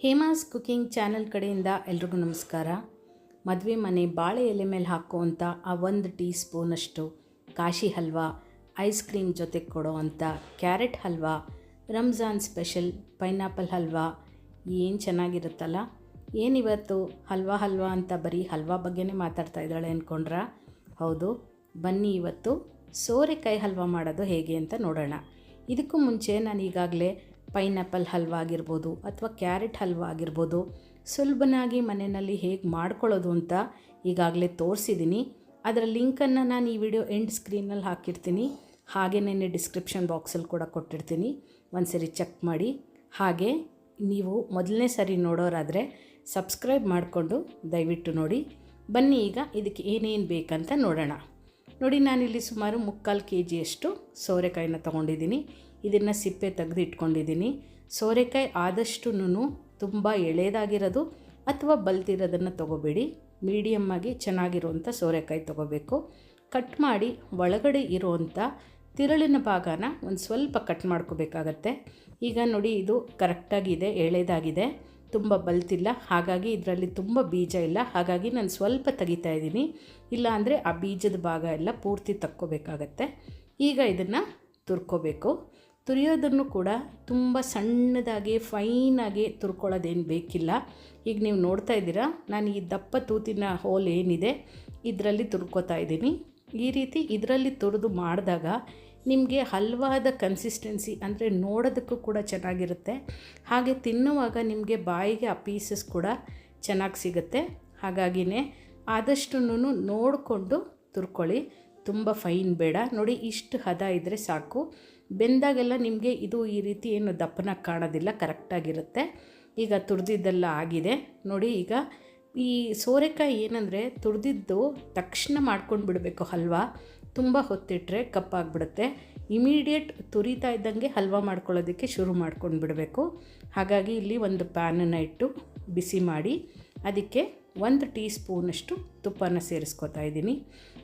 Hema's cooking channel ಕಡೆಯಿಂದ ಎಲ್ರಿಗೂ ನಮಸ್ಕಾರ. ಮದುವೆ ಮನೆ ಬಾಳೆ ಎಲೆ ಮೇಲೆ ಹಾಕುವಂಥ ಆ ಒಂದು ಟೀ ಸ್ಪೂನಷ್ಟು ಕಾಶಿ ಹಲ್ವಾ, ಐಸ್ ಕ್ರೀಮ್ ಜೊತೆ ಕೊಡೋ ಅಂಥ ಕ್ಯಾರೆಟ್ ಹಲ್ವಾ, ರಂಜಾನ್ ಸ್ಪೆಷಲ್ ಪೈನಾಪಲ್ ಹಲ್ವಾ, ಏನು ಚೆನ್ನಾಗಿರುತ್ತಲ್ಲ? ಏನಿವತ್ತು ಹಲ್ವಾ ಹಲ್ವಾ ಅಂತ ಬರೀ ಹಲ್ವಾ ಬಗ್ಗೆನೇ ಮಾತಾಡ್ತಾ ಇದ್ದಾಳೆ ಅಂದ್ಕೊಂಡ್ರ ಹೌದು, ಬನ್ನಿ ಇವತ್ತು ಸೋರೆಕಾಯಿ ಹಲ್ವಾ ಮಾಡೋದು ಹೇಗೆ ಅಂತ ನೋಡೋಣ. ಇದಕ್ಕೂ ಮುಂಚೆ ನಾನು ಈಗಾಗಲೇ ಪೈನಾಪಲ್ ಹಲ್ವಾ ಆಗಿರ್ಬೋದು ಅಥವಾ ಕ್ಯಾರೆಟ್ ಹಲ್ವಾ ಆಗಿರ್ಬೋದು, ಸುಲಭನಾಗಿ ಮನೆಯಲ್ಲಿ ಹೇಗೆ ಮಾಡ್ಕೊಳ್ಳೋದು ಅಂತ ಈಗಾಗಲೇ ತೋರಿಸಿದ್ದೀನಿ ಅದರ ಲಿಂಕನ್ನು ನಾನು ಈ ವಿಡಿಯೋ ಎಂಡ್ ಸ್ಕ್ರೀನಲ್ಲಿ ಹಾಕಿರ್ತೀನಿ. ಹಾಗೆಯೇ ಡಿಸ್ಕ್ರಿಪ್ಷನ್ ಬಾಕ್ಸಲ್ಲಿ ಕೂಡ ಕೊಟ್ಟಿರ್ತೀನಿ. ಒಂದು ಸರಿ ಚೆಕ್ ಮಾಡಿ. ಹಾಗೆ ನೀವು ಮೊದಲನೇ ಸರಿ ನೋಡೋರಾದರೆ ಸಬ್ಸ್ಕ್ರೈಬ್ ಮಾಡಿಕೊಂಡು ದಯವಿಟ್ಟು ನೋಡಿ. ಬನ್ನಿ ಈಗ ಇದಕ್ಕೆ ಏನೇನು ಬೇಕಂತ ನೋಡೋಣ. ನೋಡಿ, ನಾನಿಲ್ಲಿ ಸುಮಾರು ಮುಕ್ಕಾಲು ಕೆ ಜಿಯಷ್ಟು ಸೋರೆಕಾಯಿನ ತೊಗೊಂಡಿದ್ದೀನಿ. ಇದನ್ನು ಸಿಪ್ಪೆ ತೆಗೆದು ಇಟ್ಕೊಂಡಿದ್ದೀನಿ. ಸೋರೆಕಾಯಿ ಆದಷ್ಟು ತುಂಬ ಎಳೆದಾಗಿರೋದು ಅಥವಾ ಬಲ್ತಿರೋದನ್ನು ತೊಗೋಬೇಡಿ. ಮೀಡಿಯಮ್ ಆಗಿ ಚೆನ್ನಾಗಿರುವಂಥ ಸೋರೆಕಾಯಿ ತೊಗೋಬೇಕು. ಕಟ್ ಮಾಡಿ ಒಳಗಡೆ ಇರುವಂಥ ತಿರುಳಿನ ಭಾಗನ ಒಂದು ಸ್ವಲ್ಪ ಕಟ್ ಮಾಡ್ಕೋಬೇಕಾಗತ್ತೆ. ಈಗ ನೋಡಿ ಇದು ಕರೆಕ್ಟಾಗಿದೆ ಎಳೆದಾಗಿದೆ ತುಂಬ ಬಲ್ತಿಲ್ಲ, ಹಾಗಾಗಿ ಇದರಲ್ಲಿ ತುಂಬ ಬೀಜ ಇಲ್ಲ. ಹಾಗಾಗಿ ನಾನು ಸ್ವಲ್ಪ ತೆಗಿತಾ ಇದ್ದೀನಿ. ಇಲ್ಲ ಅಂದರೆ ಆ ಬೀಜದ ಭಾಗ ಎಲ್ಲ ಪೂರ್ತಿ ತಕ್ಕೋಬೇಕಾಗತ್ತೆ. ಈಗ ಇದನ್ನು ತುರ್ಕೋಬೇಕು. ತುರಿಯೋದನ್ನು ಕೂಡ ತುಂಬ ಸಣ್ಣದಾಗಿ ಫೈನಾಗಿ ತುರ್ಕೊಳ್ಳೋದೇನು ಬೇಕಿಲ್ಲ. ಈಗ ನೀವು ನೋಡ್ತಾ ಇದ್ದೀರಾ, ನಾನು ಈ ದಪ್ಪ ತೂತಿನ ಹೋಲ್ ಏನಿದೆ, ಇದರಲ್ಲಿ ತುರ್ಕೋತಾ ಇದ್ದೀನಿ. ಈ ರೀತಿ ಇದರಲ್ಲಿ ತುರಿದು ಮಾಡಿದಾಗ ನಿಮಗೆ ಹಲ್ವಾದ ಕನ್ಸಿಸ್ಟೆನ್ಸಿ ಅಂದರೆ ನೋಡೋದಕ್ಕೂ ಕೂಡ ಚೆನ್ನಾಗಿರುತ್ತೆ. ಹಾಗೆ ತಿನ್ನುವಾಗ ನಿಮಗೆ ಬಾಯಿಗೆ ಆ ಪೀಸಸ್ ಕೂಡ ಚೆನ್ನಾಗಿ ಸಿಗುತ್ತೆ. ಹಾಗಾಗಿನೇ ಆದಷ್ಟು ನೋಡಿಕೊಂಡು ತುರ್ಕೊಳ್ಳಿ. ತುಂಬ ಫೈನ್ ಬೇಡ. ನೋಡಿ, ಇಷ್ಟು ಹದ ಇದ್ದರೆ ಸಾಕು. ಬೆಂದಾಗೆಲ್ಲ ನಿಮಗೆ ಇದು ಈ ರೀತಿ ಏನು ದಪ್ಪನಾಗಿ ಕಾಣೋದಿಲ್ಲ, ಕರೆಕ್ಟಾಗಿರುತ್ತೆ. ಈಗ ತುರಿದಿದ್ದೆಲ್ಲ ಆಗಿದೆ. ನೋಡಿ, ಈಗ ಈ ಸೋರೆಕಾಯಿ ಏನಂದರೆ ತುರಿದಿದ್ದು ತಕ್ಷಣ ಮಾಡ್ಕೊಂಡು ಬಿಡಬೇಕು ಹಲ್ವಾ. ತುಂಬ ಹೊತ್ತಿಟ್ಟರೆ ಕಪ್ಪಾಗ್ಬಿಡುತ್ತೆ ಇಮಿಡಿಯೇಟ್ ತುರಿತಾ ಇದ್ದಂಗೆ ಹಲ್ವಾ ಮಾಡ್ಕೊಳ್ಳೋದಕ್ಕೆ ಶುರು ಮಾಡ್ಕೊಂಡು ಬಿಡಬೇಕು. ಹಾಗಾಗಿ ಇಲ್ಲಿ ಒಂದು ಪ್ಯಾನನ್ನು ಇಟ್ಟು ಬಿಸಿ ಮಾಡಿ, ಅದಕ್ಕೆ ಒಂದು ಟೀ ಸ್ಪೂನಷ್ಟು ತುಪ್ಪನ ಸೇರಿಸ್ಕೊತಾ ಇದ್ದೀನಿ.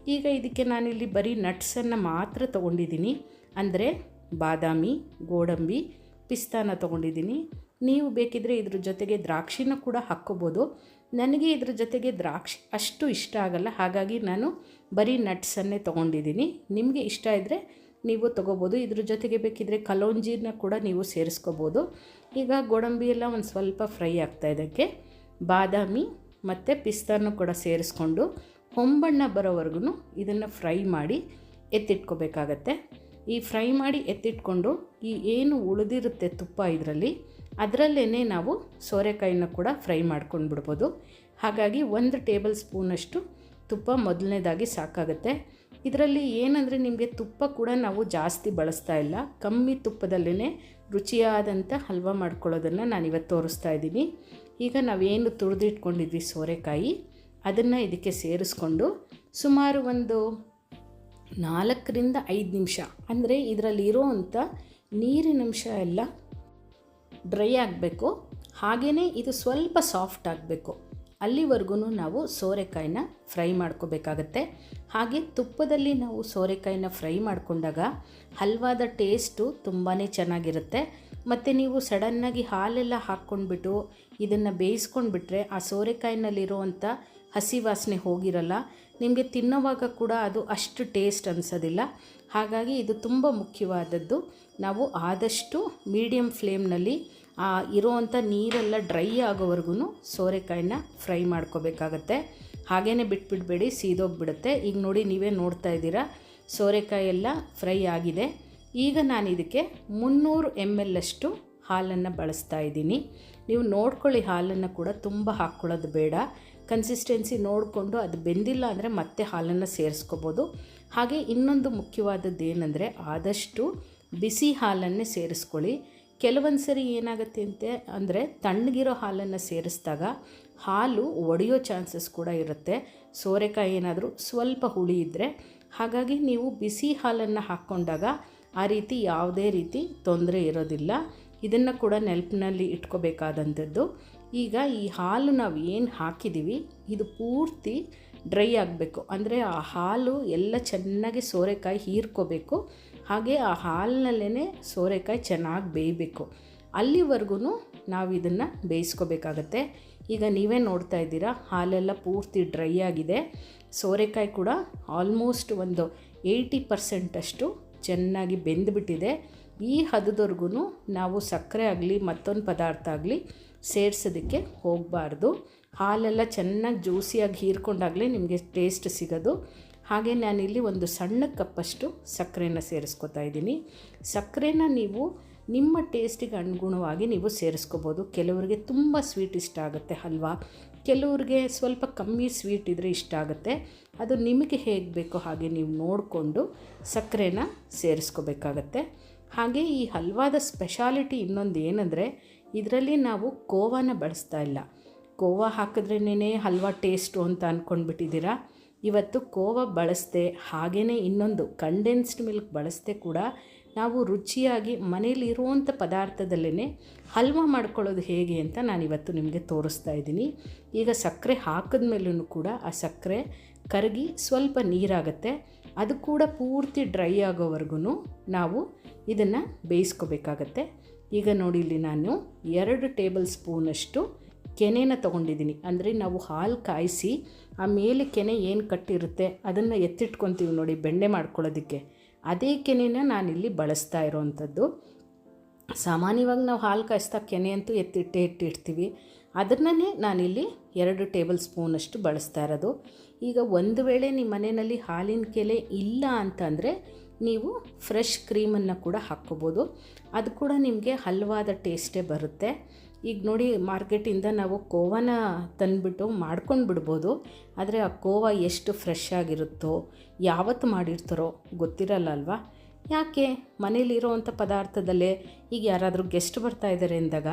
ಈಗ ಇದಕ್ಕೆ ನಾನಿಲ್ಲಿ ಬರೀ ನಟ್ಸನ್ನು ಮಾತ್ರ ತೊಗೊಂಡಿದ್ದೀನಿ. ಅಂದರೆ ಬಾದಾಮಿ, ಗೋಡಂಬಿ, ಪಿಸ್ತಾನ ತೊಗೊಂಡಿದ್ದೀನಿ. ನೀವು ಬೇಕಿದ್ದರೆ ಇದ್ರ ಜೊತೆಗೆ ದ್ರಾಕ್ಷಿನ ಕೂಡ ಹಾಕ್ಕೋಬೋದು. ನನಗೆ ಇದ್ರ ಜೊತೆಗೆ ದ್ರಾಕ್ಷಿ ಅಷ್ಟು ಇಷ್ಟ ಆಗಲ್ಲ. ಹಾಗಾಗಿ ನಾನು ಬರೀ ನಟ್ಸನ್ನೇ ತೊಗೊಂಡಿದ್ದೀನಿ. ನಿಮಗೆ ಇಷ್ಟ ಇದ್ದರೆ ನೀವು ತೊಗೋಬೋದು. ಇದ್ರ ಜೊತೆಗೆ ಬೇಕಿದ್ದರೆ ಕಲೋಂಜಿನ ಕೂಡ ನೀವು ಸೇರಿಸ್ಕೋಬೋದು. ಈಗ ಗೋಡಂಬಿ ಎಲ್ಲ ಒಂದು ಸ್ವಲ್ಪ ಫ್ರೈ ಆಗ್ತಾ ಇದಕ್ಕೆ ಬಾದಾಮಿ ಮತ್ತು ಪಿಸ್ತಾನು ಕೂಡ ಸೇರಿಸ್ಕೊಂಡು ಹೊಂಬಣ್ಣ ಬರೋವರೆಗೂ ಇದನ್ನು ಫ್ರೈ ಮಾಡಿ ಎತ್ತಿಟ್ಕೋಬೇಕಾಗತ್ತೆ. ಈ ಫ್ರೈ ಮಾಡಿ ಎತ್ತಿಟ್ಕೊಂಡು ಈ ಏನು ಉಳಿದಿರುತ್ತೆ ತುಪ್ಪ ಇದರಲ್ಲಿ ಅದರಲ್ಲೇ ನಾವು ಸೋರೆಕಾಯಿನ ಕೂಡ ಫ್ರೈ ಮಾಡ್ಕೊಂಡು ಬಿಡ್ಬೋದು ಹಾಗಾಗಿ ಒಂದು ಟೇಬಲ್ ಸ್ಪೂನಷ್ಟು ತುಪ್ಪ ಮೊದಲನೇದಾಗಿ ಸಾಕಾಗುತ್ತೆ. ಇದರಲ್ಲಿ ಏನಂದರೆ ನಿಮಗೆ ತುಪ್ಪ ಕೂಡ ನಾವು ಜಾಸ್ತಿ ಬಳಸ್ತಾ ಇಲ್ಲ, ಕಮ್ಮಿ ತುಪ್ಪದಲ್ಲೇ ರುಚಿಯಾದಂಥ ಹಲ್ವಾ ಮಾಡ್ಕೊಳ್ಳೋದನ್ನು ನಾನು ಇವತ್ತು ತೋರಿಸ್ತಾ ಇದ್ದೀನಿ. ಈಗ ನಾವೇನು ತುಳಿದಿಟ್ಕೊಂಡಿದ್ವಿ ಸೋರೆಕಾಯಿ, ಅದನ್ನು ಇದಕ್ಕೆ ಸೇರಿಸ್ಕೊಂಡು ಸುಮಾರು ಒಂದು ನಾಲ್ಕರಿಂದ ಐದು ನಿಮಿಷ, ಅಂದರೆ ಇದರಲ್ಲಿ ಅಂಥ ನೀರಿನಂಶ ಎಲ್ಲ ಡ್ರೈ ಆಗಬೇಕು. ಹಾಗೆಯೇ ಇದು ಸ್ವಲ್ಪ ಸಾಫ್ಟ್ ಆಗಬೇಕು. ಅಲ್ಲಿವರೆಗೂ ನಾವು ಸೋರೆಕಾಯಿನ ಫ್ರೈ ಮಾಡ್ಕೋಬೇಕಾಗತ್ತೆ. ಹಾಗೆ ತುಪ್ಪದಲ್ಲಿ ನಾವು ಸೋರೆಕಾಯಿನ ಫ್ರೈ ಮಾಡಿಕೊಂಡಾಗ ಹಲ್ವಾದ ಟೇಸ್ಟು ತುಂಬಾ ಚೆನ್ನಾಗಿರುತ್ತೆ. ಮತ್ತು ನೀವು ಸಡನ್ನಾಗಿ ಹಾಲೆಲ್ಲ ಹಾಕ್ಕೊಂಡ್ಬಿಟ್ಟು ಇದನ್ನು ಬೇಯಿಸ್ಕೊಂಡ್ಬಿಟ್ರೆ ಆ ಸೋರೆಕಾಯಿನಲ್ಲಿರುವಂಥ ಹಸಿ ವಾಸನೆ ಹೋಗಿರಲ್ಲ. ನಿಮಗೆ ತಿನ್ನೋವಾಗ ಕೂಡ ಅದು ಅಷ್ಟು ಟೇಸ್ಟ್ ಅನಿಸೋದಿಲ್ಲ. ಹಾಗಾಗಿ ಇದು ತುಂಬ ಮುಖ್ಯವಾದದ್ದು. ನಾವು ಆದಷ್ಟು ಮೀಡಿಯಮ್ ಫ್ಲೇಮ್ನಲ್ಲಿ, ಆ, ಇರೋವಂಥ ನೀರೆಲ್ಲ ಡ್ರೈ ಆಗೋವರೆಗೂ ಸೋರೆಕಾಯಿನ ಫ್ರೈ ಮಾಡ್ಕೋಬೇಕಾಗತ್ತೆ. ಹಾಗೇ ಬಿಟ್ಬಿಡ್ಬೇಡಿ, ಸೀದೋಗ್ಬಿಡುತ್ತೆ. ಈಗ ನೋಡಿ ನೀವೇ ನೋಡ್ತಾ ಇದ್ದೀರಾ ಸೋರೆಕಾಯಿ ಎಲ್ಲ ಫ್ರೈ ಆಗಿದೆ. ಈಗ ನಾನು ಇದಕ್ಕೆ ಮುನ್ನೂರು ಎಂ ಎಲ್ ಅಷ್ಟು ಹಾಲನ್ನು ಬಳಸ್ತಾ ಇದ್ದೀನಿ. ನೀವು ನೋಡ್ಕೊಳ್ಳಿ, ಹಾಲನ್ನು ಕೂಡ ತುಂಬ ಹಾಕ್ಕೊಳ್ಳೋದು ಬೇಡ. ಕನ್ಸಿಸ್ಟೆನ್ಸಿ ನೋಡಿಕೊಂಡು ಅದು ಬೆಂದಿಲ್ಲ ಅಂದರೆ ಮತ್ತೆ ಹಾಲನ್ನು ಸೇರಿಸ್ಕೋಬೋದು. ಹಾಗೆ ಇನ್ನೊಂದು ಮುಖ್ಯವಾದದ್ದು ಏನಂದರೆ ಆದಷ್ಟು ಬಿಸಿ ಹಾಲನ್ನೇ ಸೇರಿಸ್ಕೊಳ್ಳಿ. ಕೆಲವೊಂದು ಸರಿ ಏನಾಗುತ್ತೆ ಅಂತೆ ಅಂದರೆ ತಣ್ಣಗಿರೋ ಹಾಲನ್ನು ಸೇರಿಸಿದಾಗ ಹಾಲು ಒಡೆಯೋ ಚಾನ್ಸಸ್ ಕೂಡ ಇರುತ್ತೆ. ಸೋರೆಕಾಯಿ ಏನಾದರೂ ಸ್ವಲ್ಪ ಹುಳಿ ಇದ್ದರೆ ಹಾಗಾಗಿ ನೀವು ಬಿಸಿ ಹಾಲನ್ನು ಹಾಕ್ಕೊಂಡಾಗ ಆ ರೀತಿ ಯಾವುದೇ ರೀತಿ ತೊಂದರೆ ಇರೋದಿಲ್ಲ. ಇದನ್ನು ಕೂಡ ನೆನಪಿನಲ್ಲಿ ಇಟ್ಕೋಬೇಕಾದಂಥದ್ದು. ಈಗ ಈ ಹಾಲು ನಾವು ಏನು ಹಾಕಿದ್ದೀವಿ ಇದು ಪೂರ್ತಿ ಡ್ರೈ ಆಗಬೇಕು. ಅಂದರೆ ಆ ಹಾಲು ಎಲ್ಲ ಚೆನ್ನಾಗಿ ಸೋರೆಕಾಯಿ ಹೀರ್ಕೋಬೇಕು. ಹಾಗೆ ಆ ಹಾಲಿನಲ್ಲೇ ಸೋರೆಕಾಯಿ ಚೆನ್ನಾಗಿ ಬೇಯಬೇಕು. ಅಲ್ಲಿವರೆಗೂ ನಾವು ಇದನ್ನು ಬೇಯಿಸ್ಕೋಬೇಕಾಗತ್ತೆ. ಈಗ ನೀವೇ ನೋಡ್ತಾ ಇದ್ದೀರಾ, ಹಾಲೆಲ್ಲ ಪೂರ್ತಿ ಡ್ರೈ ಆಗಿದೆ. ಸೋರೆಕಾಯಿ ಕೂಡ ಆಲ್ಮೋಸ್ಟ್ ಒಂದು ಏಯ್ಟಿ ಪರ್ಸೆಂಟಷ್ಟು ಚೆನ್ನಾಗಿ ಬೆಂದುಬಿಟ್ಟಿದೆ. ಈ ಹದದವರೆಗೂ ನಾವು ಸಕ್ಕರೆ ಆಗಲಿ, ಮತ್ತೊಂದು ಪದಾರ್ಥ ಆಗಲಿ ಸೇರಿಸೋದಕ್ಕೆ ಹೋಗಬಾರ್ದು. ಹಾಲೆಲ್ಲ ಚೆನ್ನಾಗಿ ಜ್ಯೂಸಿಯಾಗಿ ಹೀರ್ಕೊಂಡಾಗಲೇ ನಿಮಗೆ ಟೇಸ್ಟ್ ಸಿಗೋದು. ಹಾಗೆ ನಾನಿಲ್ಲಿ ಒಂದು ಸಣ್ಣ ಕಪ್ಪಷ್ಟು ಸಕ್ಕರೆನ ಸೇರಿಸ್ಕೊತಾ ಇದ್ದೀನಿ. ಸಕ್ಕರೆನ ನೀವು ನಿಮ್ಮ ಟೇಸ್ಟಿಗೆ ಅನುಗುಣವಾಗಿ ನೀವು ಸೇರಿಸ್ಕೋಬೋದು. ಕೆಲವರಿಗೆ ತುಂಬ ಸ್ವೀಟ್ ಇಷ್ಟ ಆಗುತ್ತೆ ಹಲ್ವಾ ಕೆಲವ್ರಿಗೆ ಸ್ವಲ್ಪ ಕಮ್ಮಿ ಸ್ವೀಟ್ ಇದ್ದರೆ ಇಷ್ಟ ಆಗುತ್ತೆ. ಅದು ನಿಮಗೆ ಹೇಗೆ ಬೇಕೋ ಹಾಗೆ ನೀವು ನೋಡಿಕೊಂಡು ಸಕ್ಕರೆನ ಸೇರಿಸ್ಕೋಬೇಕಾಗತ್ತೆ. ಹಾಗೆ ಈ ಹಲ್ವಾದ ಸ್ಪೆಷಾಲಿಟಿ ಇನ್ನೊಂದು ಏನಂದರೆ, ಇದರಲ್ಲಿ ನಾವು ಕೋವಾನ ಬಳಸ್ತಾ ಇಲ್ಲ. ಕೋವಾ ಹಾಕಿದ್ರೇ ಹಲ್ವಾ ಟೇಸ್ಟು ಅಂತ ಅಂದ್ಕೊಂಡ್ಬಿಟ್ಟಿದ್ದೀರಾ ಇವತ್ತು ಕೋವಾ ಬಳಸದೆ ಹಾಗೆಯೇ ಇನ್ನೊಂದು ಕಂಡೆನ್ಸ್ಡ್ ಮಿಲ್ಕ್ ಬಳಸದೆ ಕೂಡ ನಾವು ರುಚಿಯಾಗಿ ಮನೇಲಿ ಇರುವಂಥ ಪದಾರ್ಥದಲ್ಲೇ ಹಲ್ವಾ ಮಾಡ್ಕೊಳ್ಳೋದು ಹೇಗೆ ಅಂತ ನಾನು ಇವತ್ತು ನಿಮಗೆ ತೋರಿಸ್ತಾ ಇದ್ದೀನಿ. ಈಗ ಸಕ್ಕರೆ ಹಾಕಿದ ಮೇಲೂ ಕೂಡ ಆ ಸಕ್ಕರೆ ಕರಗಿ ಸ್ವಲ್ಪ ನೀರಾಗುತ್ತೆ. ಅದು ಕೂಡ ಪೂರ್ತಿ ಡ್ರೈ ಆಗೋವರೆಗೂ ನಾವು ಇದನ್ನು ಬೇಯಿಸ್ಕೋಬೇಕಾಗತ್ತೆ. ಈಗ ನೋಡಿ ಇಲ್ಲಿ ನಾನು ಎರಡು ಟೇಬಲ್ ಸ್ಪೂನಷ್ಟು ಕೆನೆನ ತೊಗೊಂಡಿದ್ದೀನಿ. ಅಂದರೆ ನಾವು ಹಾಲು ಕಾಯಿಸಿ, ಆ ಮೇಲೆ ಕೆನೆ ಏನು ಕಟ್ಟಿರುತ್ತೆ ಅದನ್ನು ಎತ್ತಿಟ್ಕೊತೀವಿ ನೋಡಿ ಬೆಣ್ಣೆ ಮಾಡ್ಕೊಳ್ಳೋದಕ್ಕೆ. ಅದೇ ಕೆನೆನ ನಾನಿಲ್ಲಿ ಬಳಸ್ತಾ ಇರೋವಂಥದ್ದು ಸಾಮಾನ್ಯವಾಗಿ ನಾವು ಹಾಲು ಕಾಯಿಸ್ತಾ ಕೆನೆ ಅಂತೂ ಎತ್ತಿಟ್ಟೆ ಇಟ್ಟಿರ್ತೀವಿ. ಅದನ್ನೇ ನಾನಿಲ್ಲಿ ಎರಡು ಟೇಬಲ್ ಸ್ಪೂನಷ್ಟು ಬಳಸ್ತಾ ಇರೋದು. ಈಗ ಒಂದು ವೇಳೆ ನಿಮ್ಮ ಮನೆಯಲ್ಲಿ ಹಾಲಿನ ಕೆಲೆ ಇಲ್ಲ ಅಂತಂದರೆ ನೀವು ಫ್ರೆಶ್ ಕ್ರೀಮನ್ನು ಕೂಡ ಹಾಕ್ಕೋಬೋದು. ಅದು ಕೂಡ ನಿಮಗೆ ಹಲ್ವಾದ ಟೇಸ್ಟೇ ಬರುತ್ತೆ. ಈಗ ನೋಡಿ ಮಾರ್ಕೆಟಿಂದ ನಾವು ಕೋವಾನ ತಂದುಬಿಟ್ಟು ಮಾಡ್ಕೊಂಡು ಬಿಡ್ಬೋದು. ಆದರೆ ಆ ಕೋವಾ ಎಷ್ಟು ಫ್ರೆಶ್ ಆಗಿರುತ್ತೋ, ಯಾವತ್ತು ಮಾಡಿರ್ತಾರೋ ಗೊತ್ತಿರಲ್ಲ ಅಲ್ವಾ ಯಾಕೆ? ಮನೇಲಿರೋವಂಥ ಪದಾರ್ಥದಲ್ಲೇ ಈಗ ಯಾರಾದರೂ ಗೆಸ್ಟ್ ಬರ್ತಾ ಇದ್ದಾರೆ ಅಂದಾಗ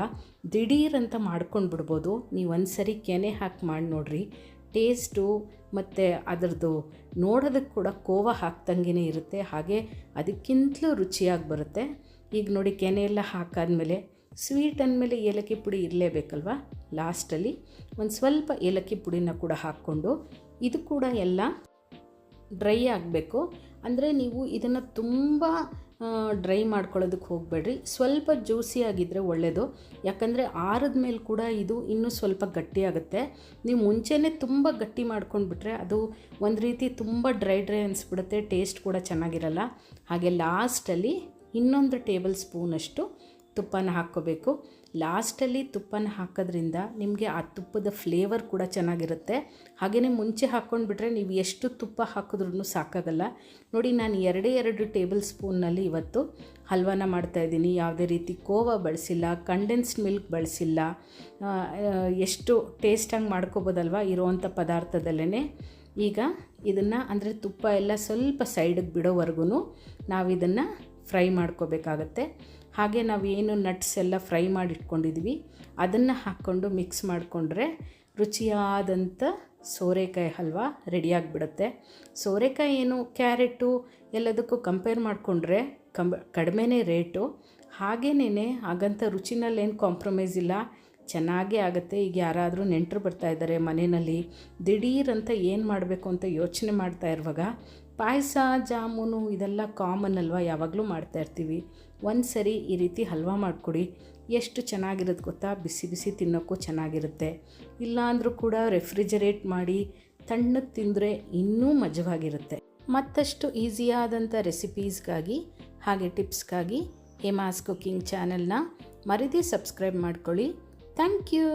ದಿಢೀರಂತ ಮಾಡ್ಕೊಂಡು ಬಿಡ್ಬೋದು. ನೀವು ಒಂದು ಸರಿ ಕೆನೆ ಹಾಕಿ ಮಾಡಿ ನೋಡ್ರಿ. ಟೇಸ್ಟು ಮತ್ತು ಅದರದ್ದು ನೋಡೋದಕ್ಕೆ ಕೂಡ ಕೋವ ಹಾಕ್ದಂಗೆ ಇರುತ್ತೆ. ಹಾಗೆ ಅದಕ್ಕಿಂತಲೂ ರುಚಿಯಾಗಿ ಬರುತ್ತೆ. ಈಗ ನೋಡಿ ಕೆನೆ ಎಲ್ಲ ಹಾಕಾದ್ಮೇಲೆ ಸ್ವೀಟ್ ಅಂದಮೇಲೆ ಏಲಕ್ಕಿ ಪುಡಿ ಇರಲೇಬೇಕಲ್ವ? ಲಾಸ್ಟಲ್ಲಿ ಒಂದು ಸ್ವಲ್ಪ ಏಲಕ್ಕಿ ಪುಡಿನ ಕೂಡ ಹಾಕ್ಕೊಂಡು ಇದು ಕೂಡ ಎಲ್ಲ ಡ್ರೈ ಆಗಬೇಕು. ಅಂದರೆ ನೀವು ಇದನ್ನು ತುಂಬ ಡ್ರೈ ಮಾಡ್ಕೊಳ್ಳೋದಕ್ಕೆ ಹೋಗಬೇಡ್ರಿ. ಸ್ವಲ್ಪ ಜ್ಯೂಸಿ ಆಗಿದ್ದರೆ ಒಳ್ಳೆಯದು ಯಾಕಂದರೆ ಆರದ ಮೇಲೆ ಕೂಡ ಇದು ಇನ್ನೂ ಸ್ವಲ್ಪ ಗಟ್ಟಿಯಾಗುತ್ತೆ ನೀವು ಮುಂಚೆನೇ ತುಂಬ ಗಟ್ಟಿ ಮಾಡ್ಕೊಂಡ್ಬಿಟ್ರೆ ಅದು ಒಂದು ರೀತಿ ತುಂಬ ಡ್ರೈ ಡ್ರೈ ಅನಿಸ್ಬಿಡುತ್ತೆ, ಟೇಸ್ಟ್ ಕೂಡ ಚೆನ್ನಾಗಿರಲ್ಲ. ಹಾಗೆ ಲಾಸ್ಟಲ್ಲಿ ಇನ್ನೊಂದು ಟೇಬಲ್ ಸ್ಪೂನಷ್ಟು ತುಪ್ಪನ ಹಾಕ್ಕೋಬೇಕು. ಲಾಸ್ಟಲ್ಲಿ ತುಪ್ಪನ ಹಾಕೋದ್ರಿಂದ ನಿಮಗೆ ಆ ತುಪ್ಪದ ಫ್ಲೇವರ್ ಕೂಡ ಚೆನ್ನಾಗಿರುತ್ತೆ. ಹಾಗೆಯೇ ಮುಂಚೆ ಹಾಕ್ಕೊಂಡ್ಬಿಟ್ರೆ ನೀವು ಎಷ್ಟು ತುಪ್ಪ ಹಾಕಿದ್ರೂ ಸಾಕಾಗಲ್ಲ. ನೋಡಿ, ನಾನು ಎರಡೇ ಎರಡು ಟೇಬಲ್ ಸ್ಪೂನ್ನಲ್ಲಿ ಇವತ್ತು ಹಲ್ವಾನ ಮಾಡ್ತಾಯಿದ್ದೀನಿ ಯಾವುದೇ ರೀತಿ ಕೋವಾ ಬಳಸಿಲ್ಲ ಕಂಡೆನ್ಸ್ಡ್ ಮಿಲ್ಕ್ ಬಳಸಿಲ್ಲ ಎಷ್ಟು ಟೇಸ್ಟಾಗಿ ಮಾಡ್ಕೋಬೋದಲ್ವ ಇರೋವಂಥ ಪದಾರ್ಥದಲ್ಲೇ ಈಗ ಇದನ್ನು, ಅಂದರೆ ತುಪ್ಪ ಎಲ್ಲ ಸ್ವಲ್ಪ ಸೈಡಿಗೆ ಬಿಡೋವರೆಗೂ ನಾವು ಇದನ್ನು ಫ್ರೈ ಮಾಡ್ಕೋಬೇಕಾಗತ್ತೆ. ಹಾಗೆ ನಾವು ಏನು ನಟ್ಸ್ ಎಲ್ಲ ಫ್ರೈ ಮಾಡಿ ಇಟ್ಕೊಂಡಿದ್ವಿ ಅದನ್ನು ಹಾಕ್ಕೊಂಡು ಮಿಕ್ಸ್ ಮಾಡಿಕೊಂಡ್ರೆ ರುಚಿಯಾದಂಥ ಸೋರೆಕಾಯಿ ಹಲ್ವಾ ರೆಡಿಯಾಗಿಬಿಡುತ್ತೆ ಸೋರೆಕಾಯಿ ಏನು ಕ್ಯಾರೆಟು ಎಲ್ಲದಕ್ಕೂ ಕಂಪೇರ್ ಮಾಡಿಕೊಂಡ್ರೆ ಕಂಬ, ಕಡಿಮೆನೇ ರೇಟು ಹಾಗೇನೇ ಹಾಗಂತ ರುಚಿನಲ್ಲೇನು ಕಾಂಪ್ರಮೈಸ್ ಇಲ್ಲ. ಚೆನ್ನಾಗೇ ಆಗುತ್ತೆ. ಈಗ ಯಾರಾದರೂ ನೆಂಟರು ಬರ್ತಾ ಇದ್ದಾರೆ ಮನೆಯಲ್ಲಿ, ದಿಢೀರಂತ ಏನು ಮಾಡಬೇಕು ಅಂತ ಯೋಚನೆ ಮಾಡ್ತಾ ಇರುವಾಗ ಪಾಯಸ, ಜಾಮೂನು ಇದೆಲ್ಲ ಕಾಮನ್ ಅಲ್ವಾ? ಯಾವಾಗಲೂ ಮಾಡ್ತಾ ಇರ್ತೀವಿ. ಒಂದು ಸರಿ ಈ ರೀತಿ ಹಲ್ವಾ ಮಾಡಿಕೊಡಿ. ಎಷ್ಟು ಚೆನ್ನಾಗಿರುತ್ತೆ ಗೊತ್ತಾ? ಬಿಸಿ ಬಿಸಿ ತಿನ್ನೋಕ್ಕೂ ಚೆನ್ನಾಗಿರುತ್ತೆ. ಇಲ್ಲಾಂದರೂ ಕೂಡ ರೆಫ್ರಿಜರೇಟ್ ಮಾಡಿ ತಣ್ಣಗೆ ತಿಂದರೆ ಇನ್ನೂ ಮಜವಾಗಿರುತ್ತೆ. ಮತ್ತಷ್ಟು ಈಸಿಯಾದಂಥ ರೆಸಿಪೀಸ್ಗಾಗಿ ಹಾಗೆ ಟಿಪ್ಸ್ಗಾಗಿ ಹೇಮಾಸ್ ಕುಕ್ಕಿಂಗ್ ಚಾನೆಲ್ನ ಮರೀದಿ ಸಬ್ಸ್ಕ್ರೈಬ್ ಮಾಡ್ಕೊಳ್ಳಿ. Thank you!